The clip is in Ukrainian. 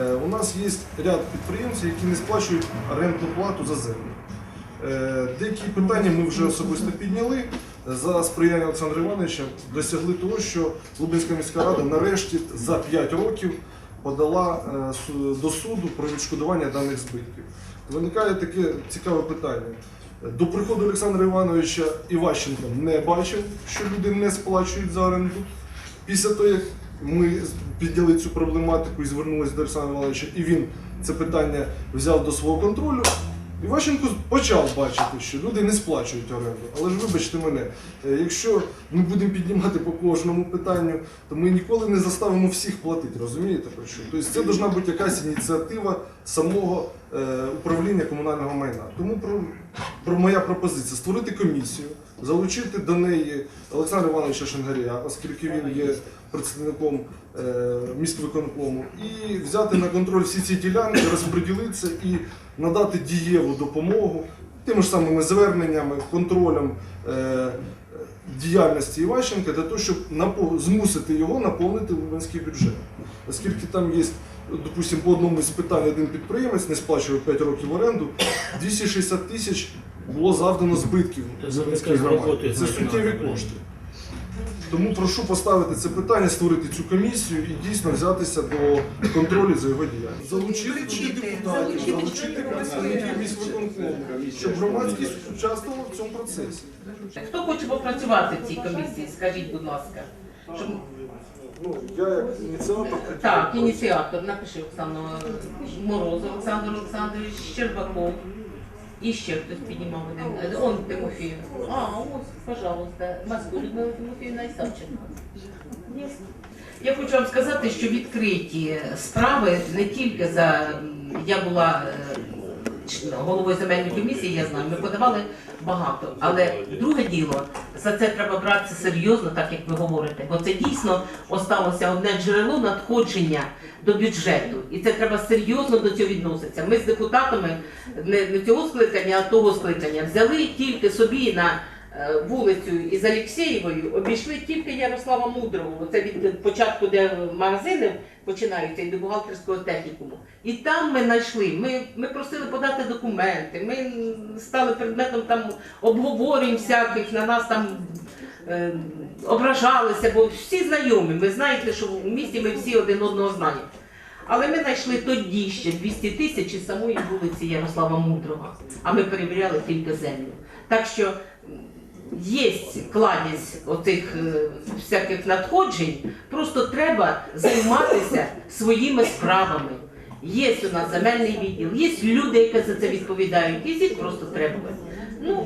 Е, У нас є ряд підприємців, які не сплачують орендну плату за землю. Е, Деякі питання ми вже особисто підняли. За сприяння Олександра Івановича досягли того, що Лубенська міська рада нарешті за 5 років подала е, до суду про відшкодування даних збитків. Виникає таке цікаве питання. До приходу Олександра Івановича Іващенко не бачив, що люди не сплачують за оренду. Після того, як ми підняли цю проблематику і звернулися до Олександра Івановича, і він це питання взяв до свого контролю, Іващенко почав бачити, що люди не сплачують оренду. Але ж вибачте мене, е, якщо ми будемо піднімати по кожному питанню, то ми ніколи не заставимо всіх платити, розумієте про що? Тобто це повинна бути якась ініціатива самого е, управління комунального майна. Тому про, про моя пропозиція створити комісію, залучити до неї Олександра Івановича Шангарія, оскільки він є представником е, міськвиконкому, і взяти на контроль всі ці ділянки, розподілитися і надати дієву допомогу тими ж самими зверненнями, контролем е, діяльності Іващенка для того, щоб змусити його наповнити Лубенський бюджет. Оскільки там є, допустимо, по одному з питань один підприємець не сплачував 5 років оренду, 260 тисяч було завдано збитків Це Лубенській громаді. Це суттєві кошти. Тому прошу поставити це питання, створити цю комісію і дійсно взятися до контролю за його діяльністю. Залучити туди депутатів, залучити представників міськвиконкому, щоб громадськість участвувала в цьому процесі. Хто хоче попрацювати в цій комісії, скажіть, будь ласка. Щоб... Ну, я як ініціатор Так, ініціатор, напиши Оксану Мороз, Олександр Олександрович, Щербаков. І ще хтось піднімав мене. Он Тимофій. А, ось, пожалуйста, Маску Людмила Тимофіївна і Савченко. Я хочу вам сказати, що відкриті справи не тільки за я була ч- головою земельної комісії, я знаю, ми подавали багато. Але друге діло, за це треба братися серйозно, так як ви говорите, бо це дійсно осталося одне джерело надходження до бюджету. І це треба серйозно до цього відноситися. Ми з депутатами не, цього скликання, а того скликання взяли тільки собі на е, вулицю із Алєксєєвою, обійшли тільки Ярослава Мудрого. Це від початку, де магазини починаються і до бухгалтерського технікуму. І там ми знайшли. Ми, ми просили подати документи. Ми стали предметом там обговорень всяких на нас там. е, Ображалися, бо всі знайомі. Ви знаєте, що в місті ми всі один одного знаємо. Але ми знайшли тоді ще 200 тисяч самої вулиці Ярослава Мудрого, а ми перевіряли тільки землю. Так що є кладість оцих е, всяких надходжень, просто треба займатися своїми справами. Є у нас земельний відділ, є люди, які за це відповідають, і їх просто требувати.